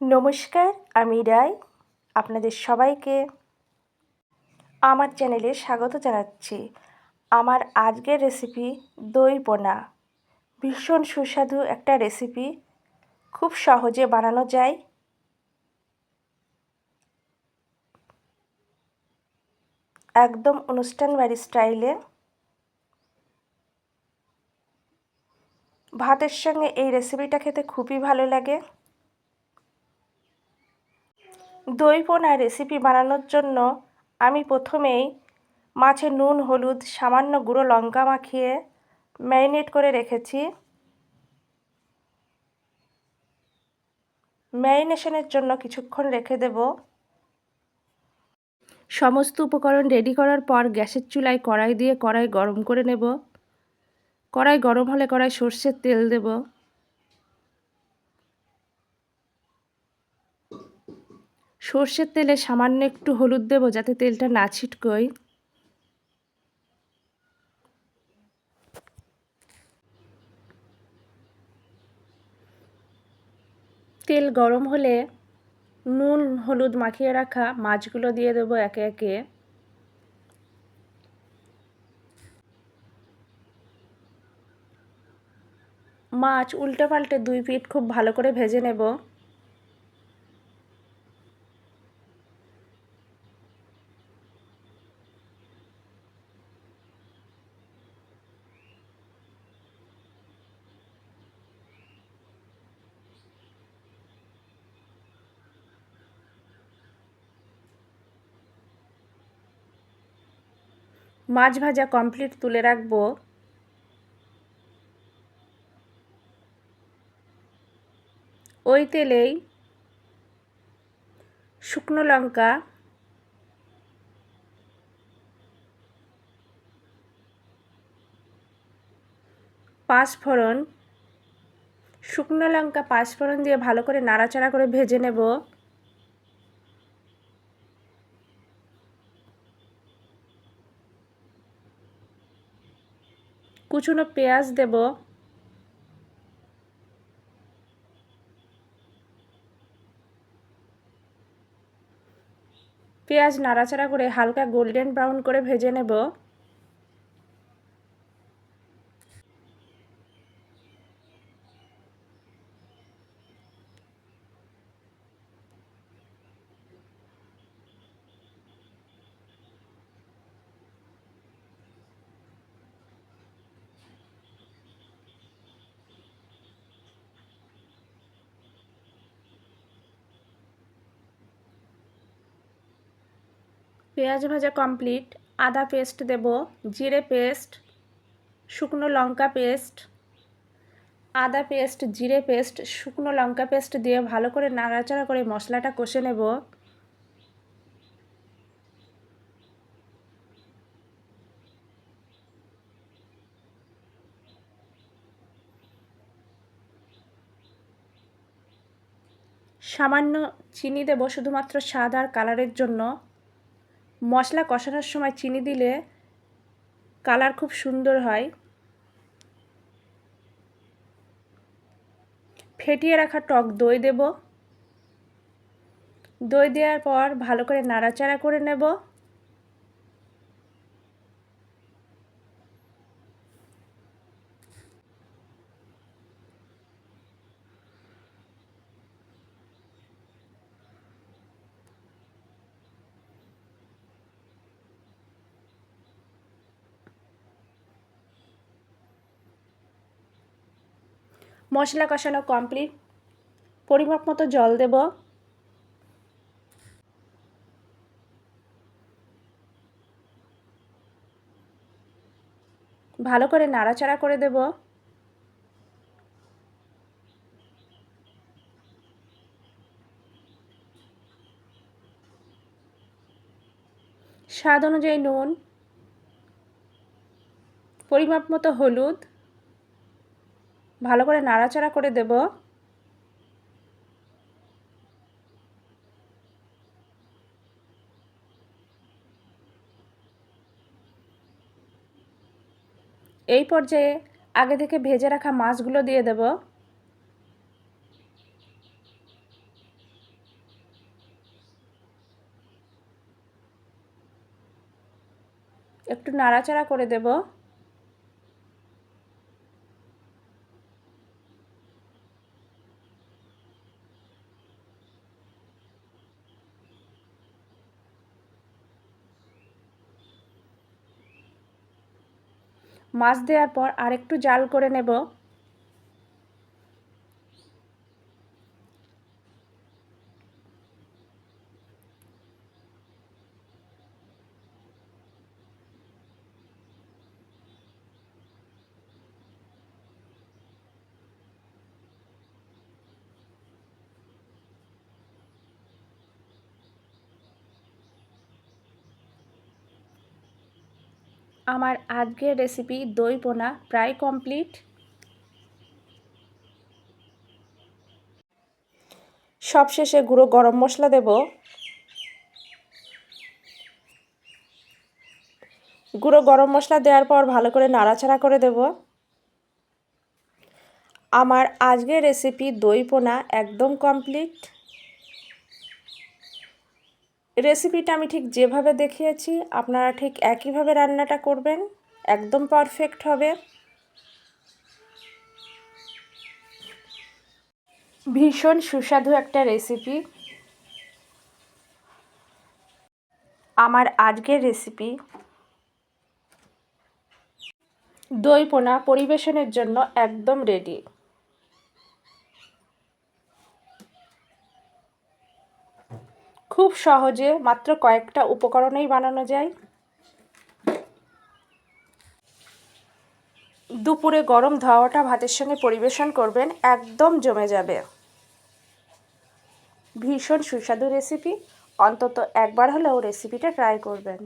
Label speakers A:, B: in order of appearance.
A: নমস্কার, আমি রায়, আপনাদের সবাইকে আমার চ্যানেলে স্বাগত জানাচ্ছি। আমার আজকের রেসিপি দই বোনা। ভীষণ সুস্বাদু একটা রেসিপি খুব সহজে বানানো যায়। একদম অনুষ্ঠান বাড়ি স্টাইলে ভাতের সঙ্গে এই রেসিপিটা খেতে খুবই ভালো লাগে। দই পোনা রেসিপি বানানোর জন্য আমি প্রথমেই মাছে নুন, হলুদ, সামান্য গুঁড়ো লঙ্কা মাখিয়ে ম্যারিনেট করে রেখেছি। ম্যারিনেশনের জন্য কিছুক্ষণ রেখে দেব। সমস্ত উপকরণ রেডি করার পর গ্যাসের চুলায় কড়াই দিয়ে কড়াই গরম করে নেব। কড়াই গরম হলে কড়াই সর্ষের তেল দেব। সর্ষের তেলে সামান্য একটু হলুদ দেব যাতে তেলটা না ছিটকোয়। তেল গরম হলে নুন, হলুদ মাখিয়ে রাখা মাছগুলো দিয়ে দেবো একে একে। মাছ উল্টে পাল্টে দুই পিঠ খুব ভালো করে ভেজে নেব। মাছ ভাজা কমপ্লিট তুলে রাখব। ওই তেলেই শুকনো লঙ্কা, পাঁচফোড়ন, শুকনো লঙ্কা পাঁচফোড়ন দিয়ে ভালো করে নাড়াচাড়া করে ভেজে নেব। কুচুনো পেঁয়াজ দেব। পেঁয়াজ নাড়াচাড়া করে হালকা গোল্ডেন ব্রাউন করে ভেজে নেব। পেঁয়াজ ভাজা কমপ্লিট আদা পেস্ট দেব, জিরে পেস্ট শুকনো লঙ্কা পেস্ট আদা পেস্ট জিরে পেস্ট শুকনো লঙ্কা পেস্ট দিয়ে ভালো করে নাড়াচাড়া করে মশলাটা কষে নেব। সামান্য চিনি দেব শুধুমাত্র স্বাদ আর কালারের জন্য। মশলা কষানোর সময় চিনি দিলে কালার খুব সুন্দর হয়। ফেটিয়ে রাখা টক দই দেব। দই দেওয়ার পর ভালো করে নাড়াচাড়া করে নেব। মশলা কষানো কমপ্লিট পরিমাপ মতো জল দেব। ভালো করে নাড়াচাড়া করে দেব। স্বাদ অনুযায়ী নুন। পরিমাপ মতো হলুদ। ভালো করে নাড়াচাড়া করে দেব। এই পর্যায়ে আগে থেকে ভেজে রাখা মাছগুলো দিয়ে দেব। একটু নাড়াচাড়া করে দেবো। মাছ দেওয়ার পর আরেকটু জাল করে নেব। আমার আজকের রেসিপি দই পোনা প্রায় কমপ্লিট সবশেষে গুঁড়ো গরম মশলা দেব। গুঁড়ো গরম মশলা দেওয়ার পর ভালো করে নাড়াচাড়া করে দেব। আমার আজকের রেসিপি দই পোনা একদম কমপ্লিট রেসিপিটা আমি ঠিক যেভাবে দেখিয়েছি, আপনারা ঠিক একইভাবে রান্নাটা করবেন, একদম পারফেক্ট হবে। ভীষণ সুস্বাদু একটা রেসিপি। আমার আজকের রেসিপি। দই পোনা পরিবেশনের জন্য একদম রেডি খুব সহজে মাত্র কয়েকটা উপকরণেই বানানো যায়। দুপুরে গরম ধাওয়াটা ভাতের সঙ্গে পরিবেশন করবেন, একদম জমে যাবে। ভীষণ সুস্বাদু রেসিপি। অন্তত একবার হলেও রেসিপিটা ট্রাই করবেন।